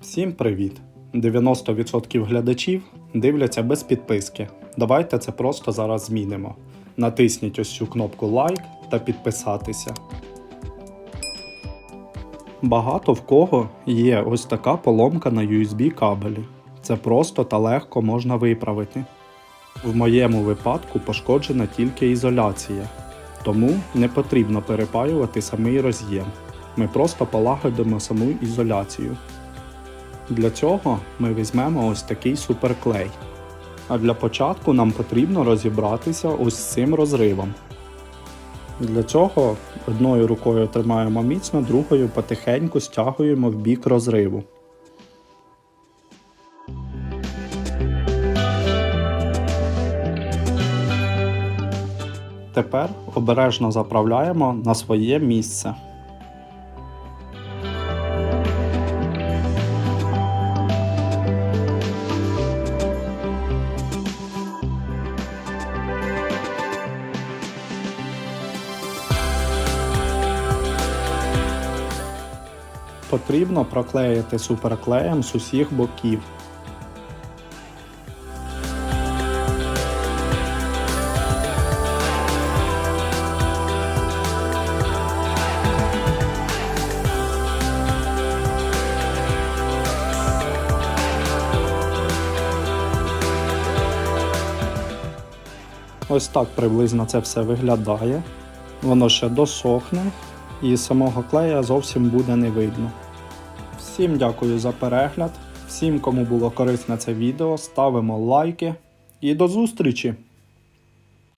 Всім привіт! 90% глядачів дивляться без підписки. Давайте це просто зараз змінимо. Натисніть ось цю кнопку лайк та підписатися. Багато в кого є ось така поломка на USB кабелі. Це просто та легко можна виправити. В моєму випадку пошкоджена тільки ізоляція, тому не потрібно перепаювати самий роз'єм. Ми просто полагодимо саму ізоляцію. Для цього ми візьмемо ось такий суперклей. А для початку нам потрібно розібратися ось з цим розривом. Для цього одною рукою тримаємо міцно, другою потихеньку стягуємо в бік розриву. Тепер обережно заправляємо на своє місце. Потрібно проклеїти суперклеєм з усіх боків. Ось так приблизно це все виглядає. Воно ще досохне і самого клея зовсім буде не видно. Всім дякую за перегляд. Всім, кому було корисне це відео, ставимо лайки і до зустрічі!